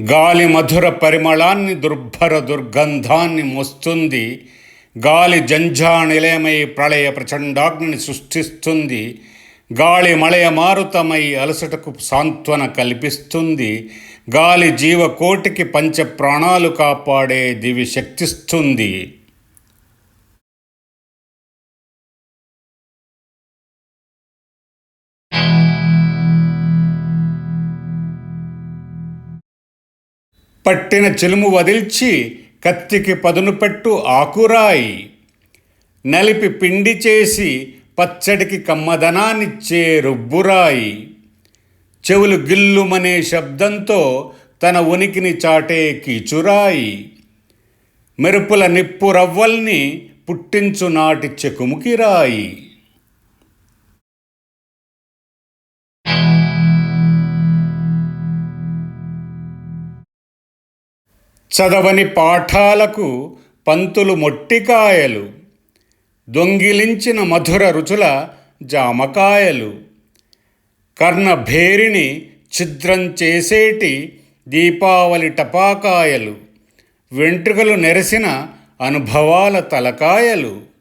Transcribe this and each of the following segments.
గాలి మధుర పరిమళాన్ని దుర్భర దుర్గంధాన్ని మోస్తుంది. గాలి జంఝానిలయమై ప్రళయ ప్రచండాగ్ని సృష్టిస్తుంది. గాలి మళయ మారుతమై అలసటకు సాంత్వన కల్పిస్తుంది. గాలి జీవకోటికి పంచ ప్రాణాలు కాపాడే దివి శక్తిస్తుంది పట్టిన చిలుము వదిల్చి కత్తికి పదును పెట్టు ఆకురాయి. నలిపి పిండి చేసి పచ్చడికి కమ్మదనాన్నిచ్చే రుబ్బురాయి. చెవులు గిల్లుమనే శబ్దంతో తన ఉనికిని చాటే కీచురాయి. మెరుపుల నిప్పు రవ్వల్ని పుట్టించు నాటి చెకుముకిరాయి చదవని పాఠాలకు పంతులు మొట్టికాయలు. దొంగిలించిన మధుర రుచుల జామకాయలు. కర్ణభేరిని ఛిద్రం చేసేటి దీపావళి టపాకాయలు. వెంట్రుకలు నెరసిన అనుభవాల తలకాయలు.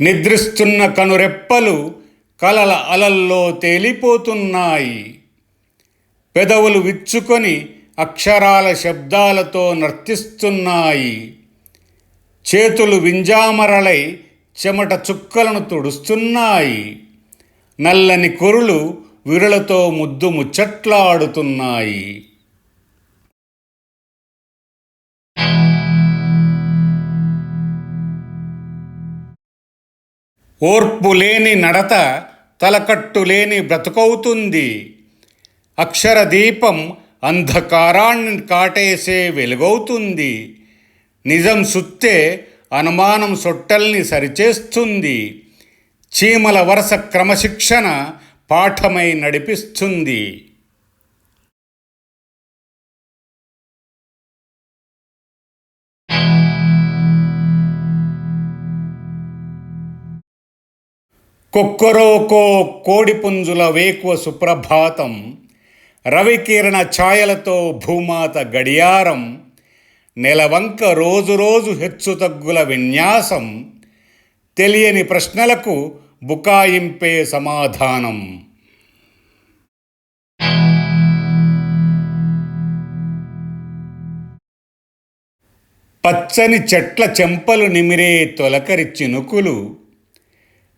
నిద్రిస్తున్న కనురెప్పలు కలల అలల్లో తేలిపోతున్నాయి. పెదవులు విచ్చుకొని అక్షరాల శబ్దాలతో నర్తిస్తున్నాయి. చేతులు వింజామరలై చెమట చుక్కలను తుడుస్తున్నాయి. నల్లని కొరులు విరులతో ముద్దు ముచ్చట్లాడుతున్నాయి. ఓర్పు లేని నడత తలకట్టు లేని బ్రతుకవుతుంది. అక్షరదీపం అంధకారాన్ని కాటేసే వెలుగవుతుంది. నిజం సుత్తే అనుమానం సొట్టల్ని సరిచేస్తుంది. చీమల వరుస క్రమశిక్షణ పాఠమై నడిపిస్తుంది. కొక్కరోకో కోడిపుంజుల వేకువ సుప్రభాతం రవికిరణ ఛాయలతో భూమాత గడియారం నెలవంక రోజు రోజు హెచ్చుతగ్గుల విన్యాసం తెలియని ప్రశ్నలకు బుకాయింపే సమాధానం. పచ్చని చెట్ల చెంపలు నిమిరే తొలకరి చినుకులు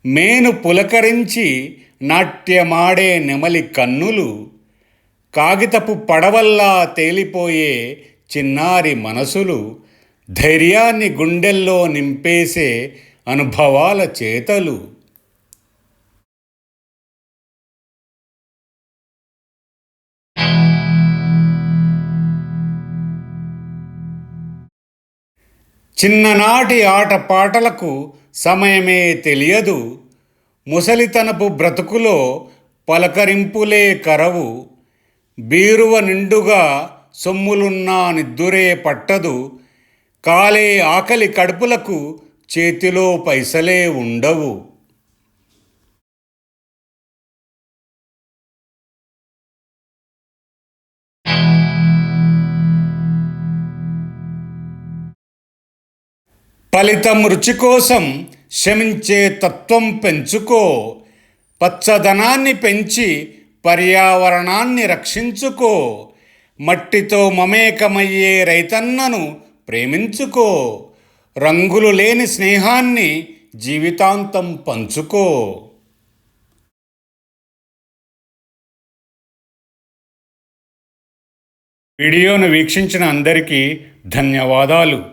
మేను పులకరించి నాట్యమాడే నెమలి కన్నులు కాగితపు పడవల్లా తేలిపోయే చిన్నారి మనసులు ధైర్యాన్ని గుండెల్లో నింపేసే అనుభవాల చేతలు. చిన్ననాటి ఆటపాటలకు సమయమే తెలియదు. ముసలితనపు బ్రతుకులో పలకరింపులే కరవు. బీరువ నిండుగా సొమ్ములున్నా నిద్దురే పట్టదు. కాలే ఆకలి కడుపులకు చేతిలో పైసలే ఉండవు. ఫలితం రుచి కోసం శ్రమించే తత్వం పెంచుకో. పచ్చదనాన్ని పెంచి పర్యావరణాన్ని రక్షించుకో. మట్టితో మమేకమయ్యే రైతన్నను ప్రేమించుకో. రంగులు లేని స్నేహాన్ని జీవితాంతం పంచుకో. వీడియోను వీక్షించిన అందరికీ ధన్యవాదాలు.